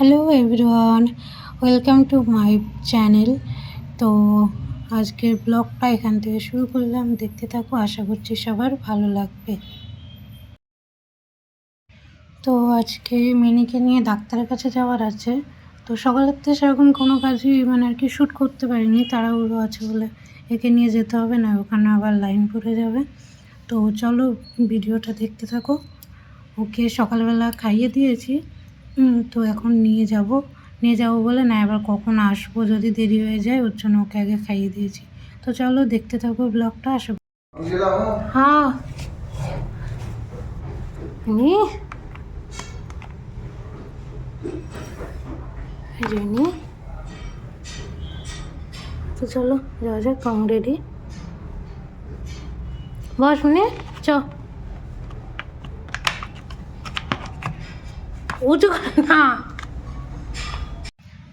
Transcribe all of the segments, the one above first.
Hello everyone welcome to my channel তো আজকের ব্লগটা এখান থেকে শুরু করলাম। দেখতে থাকো, আশা করছি সবার ভালো লাগবে। তো আজকে মিনিকে নিয়ে ডাক্তারের কাছে যাওয়ার আছে। তো সকালের থেকে সেরকম কোনো কাজই মানে আর কি শ্যুট করতে পারিনি। তাড়াহুড়ো আছে বলে একে নিয়ে যেতে হবে, না ওখানে আবার লাইন পড়ে যাবে। তো চলো ভিডিওটা দেখতে থাকো। ওকে সকালবেলা খাইয়ে দিয়েছি। তো এখন নিয়ে যাব। নিয়ে যাব বলে, না, এবার কখন আসব? যদি দেরি হয়ে যায়, ওর জন্য ওকে আগে খাইয়ে দিয়েছি। তো চলো, দেখতে থাকো ব্লগটা আসো হ্যাঁ। নি এই যে নি। তো চলো, যাওয়া যাক কম রেডি বস নে চ। না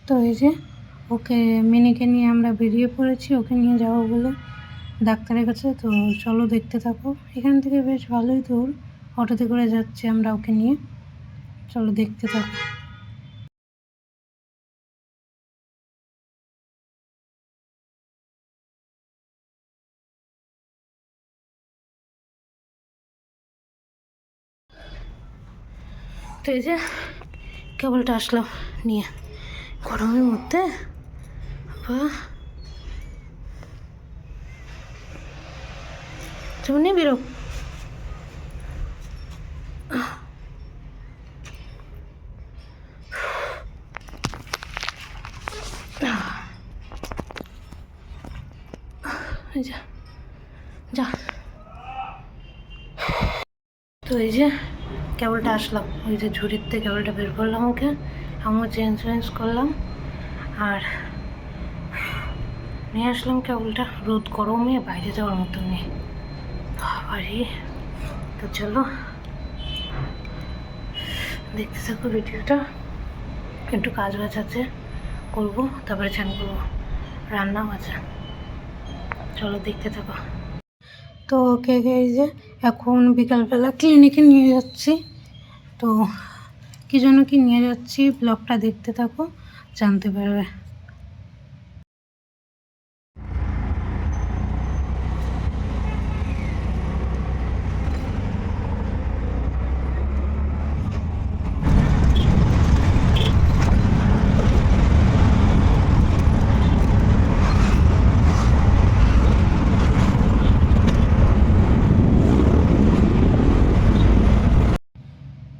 তো এই যে, ওকে মিনিকে নিয়ে আমরা বেরিয়ে পড়েছি, ওকে নিয়ে যাব বলে ডাক্তারের কাছে। তো চলো দেখতে থাকো। এখান থেকে বেশ ভালোই দূর। অটোতে করে যাচ্ছি আমরা ওকে নিয়ে। চলো দেখতে থাকো। তো এই যে কেবলটা আসলাম নিয়ে গরমের মধ্যে বাহ তুমি নিয়ে বেরো। যা যা। তো এই যে কেবলটা আসলাম। ওই যে ঝুড়ির থেকে কেবলটা বের করলাম ওকে। আমিও চেঞ্জ ফেঞ্জ করলাম। আর নিয়ে আসলাম কেবলটা। রোদ গরমে বাইরে যাওয়ার মতো নেই। বাড়ি তো চলো। দেখতে থাকো ভিডিওটা। একটু কাজ বাজ আছে। করব, তারপরে চান করব। রান্নাও আছে। চলো দেখতে থাকো। তো ওকে এই যে এখন বিকালবেলা ক্লিনিকে নিয়ে যাচ্ছি। তো কী জন্য কি নিয়ে যাচ্ছি? ব্লগটা দেখতে থাকো, জানতে পারবে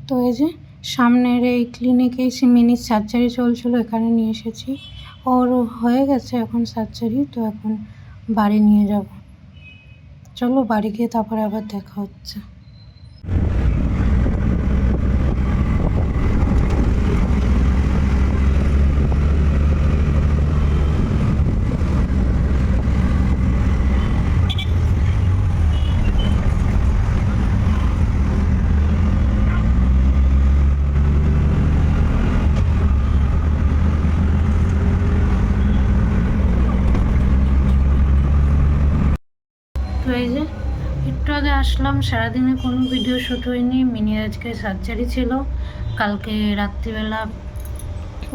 তো এই যে সামনের এই ক্লিনিকে এসে মিনি সার্জারি চলছিল, এখানে নিয়ে এসেছি। ওর হয়ে গেছে এখন সার্জারি তো এখন বাড়ি নিয়ে যাব। চলো বাড়ি গিয়ে তারপরে আবার দেখা হচ্ছে। তো এই যে, একটু আগে আসলাম, সারাদিনে কোনো ভিডিও শ্যুট হয়নি, মিনি আজকে সার্জারি ছিল। কালকে রাত্রিবেলা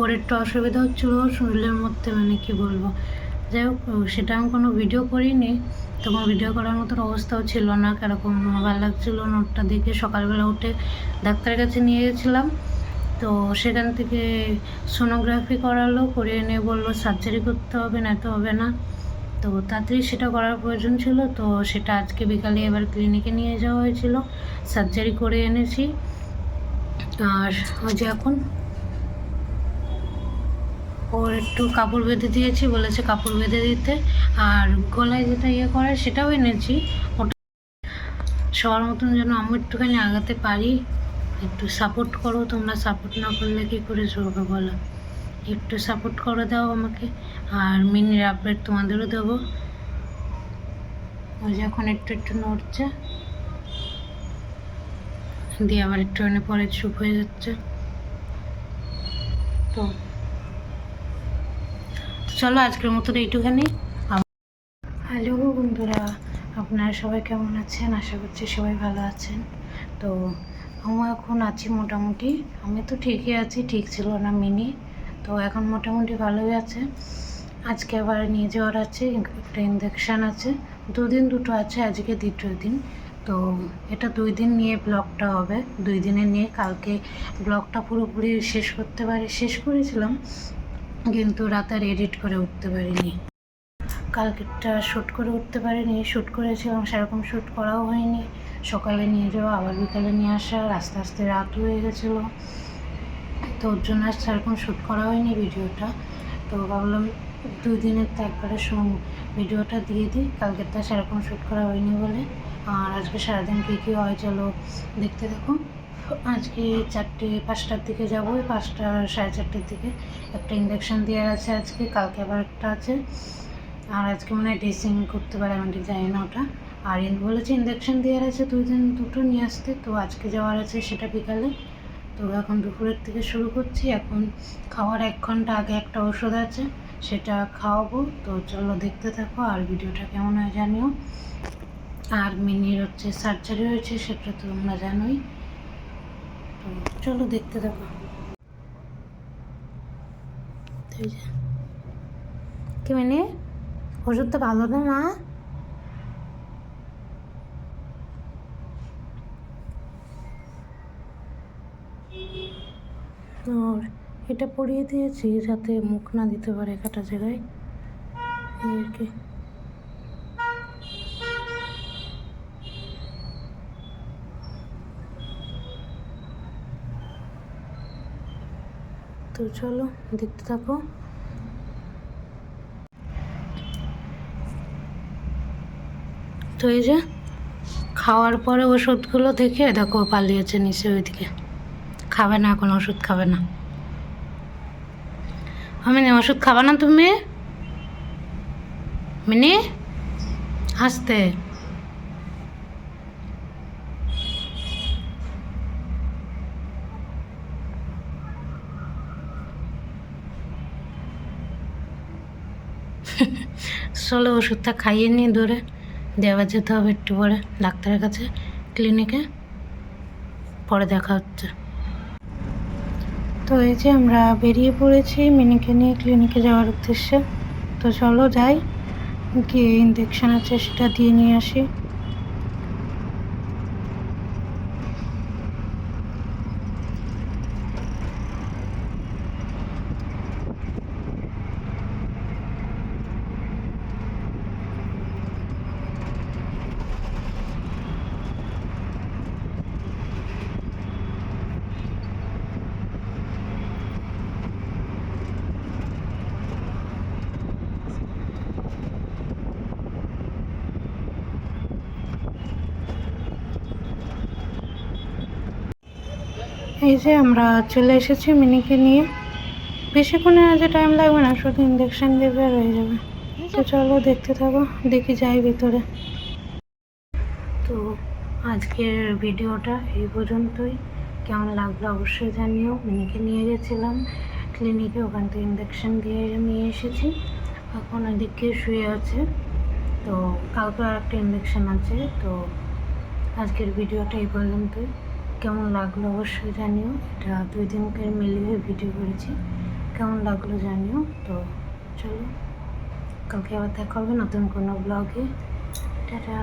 ওর একটু অসুবিধা হচ্ছিল, শরীরের মধ্যে মানে কি বলব? যাই হোক সেটা আমি কোনো ভিডিও করিনি। তখন ভিডিও করার মতো অবস্থাও ছিল না, কেরকম ভালো লাগছিল নোটটা দেখে। সকালবেলা উঠে ডাক্তারের কাছে নিয়ে গেছিলাম। তো সেখান থেকে সোনোগ্রাফি করালো, করিয়ে নিয়ে বলল সার্জারি করতে হবে না তো হবে না। তো তাড়াতাড়ি সেটা করার প্রয়োজন ছিল, তো সেটা আজকে বিকালে এবার ক্লিনিকে নিয়ে যাওয়া হয়েছিল। সার্জারি করে এনেছি। আর ওই যে এখন ওর একটু কাপড় বেঁধে দিয়েছি, বলেছে কাপড় বেঁধে দিতে। আর গলায় যেটা ইয়ে করে সেটাও এনেছি। ওটা সবার মতন যেন আমি একটুখানি আগাতে পারি। একটু সাপোর্ট করো, তোমরা সাপোর্ট না করলে কী করে চলবে বলো? একটু সাপোর্ট করে দাও আমাকে। আর মিনির আপডেট তোমাদেরও দেবো। ওই যে এখন একটু একটু নড়ছে। দিয়ে আবার একটু পরে চুপ হয়ে যাচ্ছে। তো চলো আজকের মতন এইটুখানি। হ্যালো বন্ধুরা, আপনারা সবাই কেমন আছেন? আশা করছি সবাই ভালো আছেন। তো আমি এখন আছি মোটামুটি। আমি তো ঠিকই আছি, ঠিক ছিল না মিনি। তো এখন মোটামুটি ভালোই আছে। আজকে আবার নিয়ে যাওয়ার আছে, একটা ইঞ্জেকশান আছে। দুদিন দুটো আছে, আজকে দ্বিতীয় দিন। তো এটা দুই দিন নিয়ে ব্লগটা হবে। দুই দিনে নিয়ে কালকে ব্লগটা পুরোপুরি শেষ করতে পারি, শেষ করেছিলাম, কিন্তু রাতে আর এডিট করে উঠতে পারিনি। কালকেরটা শ্যুট করে উঠতে পারিনি। শ্যুট করেছিলাম, সেরকম শ্যুট করাও হয়নি। সকালে নিয়ে যাওয়া, আবার বিকালে নিয়ে আসা, আস্তে আস্তে রাত হয়ে গেছিল। তো ওর জন্য আর সেরকম শ্যুট করা হয়নি ভিডিওটা। তো ভাবলাম দুই দিনের তো একবারে ভিডিওটা দিয়ে দিই কালকে তো সেরকম শ্যুট করা হয়নি বলে। আর আজকে সারাদিন কী কী হয় চলো দেখতে দেখো আজকে চারটে, পাঁচটার দিকে যাব, ওই পাঁচটা, সাড়ে চারটের দিকে। একটা ইঞ্জেকশন দেওয়ার আছে আজকে, কালকে আবার একটা আছে। আর আজকে মনে হয় ড্রেসিং করতে পারে, আমি ঠিক জানি না ওটা। আর বলেছে ইঞ্জেকশন দেওয়ার আছে দুই দিন দুটো নিয়ে আসতে, তো আজকে যাওয়ার আছে সেটা বিকালে। তো এখন দুপুরের থেকে শুরু করছি। এখন খাওয়ার এক ঘণ্টা আগে একটা ওষুধ আছে, সেটা খাওয়াবো। তো চলো দেখতে থাকো আর ভিডিওটা কেমন হয় জানিও। আর মিনির হচ্ছে সার্জারি হয়েছে, সেটা তো তোমরা জানোই। তো চলো দেখতে থাকো। কি মানে? ওষুধটা ভালো না মা? আর এটা পরিয়ে দিয়েছি যাতে মুখ না দিতে পারে কাটা জায়গায়। আর কি। তো চলো, দেখতে থাকো। তো এই যে, খাওয়ার পরে ওষুধগুলো দেখে দেখো পালিয়েছে নিচে ওইদিকে। খাবে না এখন ওষুধ খাবে না। আমি ওষুধ খাবে না তুমি? মিনি, আসতে। চলো, ওষুধটা খাইয়ে নিয়ে ধরে। দেওয়া যেতে হবে একটু পরে, ডাক্তারের কাছে, ক্লিনিকে। পরে দেখা হচ্ছে। তো এই যে আমরা বেরিয়ে পড়েছি মিনিকে নিয়ে ক্লিনিকে যাওয়ার উদ্দেশ্যে। তো চলো যাই, গিয়ে ইঞ্জেকশন আছে সেটা দিয়ে নিয়ে আসি। এই যে আমরা চলে এসেছি মিনিকে নিয়ে। বেশিক্ষণে আজ টাইম লাগবে না, শুধু ইঞ্জেকশন দেবে আর হয়ে যাবে। তো চলো দেখতে থাকো, দেখি যাই ভিতরে। তো আজকের ভিডিওটা এই পর্যন্তই। কেমন লাগল অবশ্যই জানিও। মিনিকে নিয়ে গেছিলাম ক্লিনিকে ওখান থেকে ইঞ্জেকশন দিয়ে নিয়ে এসেছি। এখন ওদিকে শুয়ে আছে। তো কালকে আর একটা ইঞ্জেকশন আছে। তো আজকের ভিডিওটা এই পর্যন্তই। কেমন লাগল অবশ্যই জানিও। এটা দুই দিনকে মিলিয়ে ভিডিও করেছি। কেমন লাগল জানিও। তো চলো, কালকে আবার দেখা হবে নতুন কোনো ব্লগে টাটা।